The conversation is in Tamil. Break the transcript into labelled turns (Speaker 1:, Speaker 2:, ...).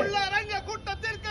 Speaker 1: உள்ளரங்க கூட்டத்திற்கு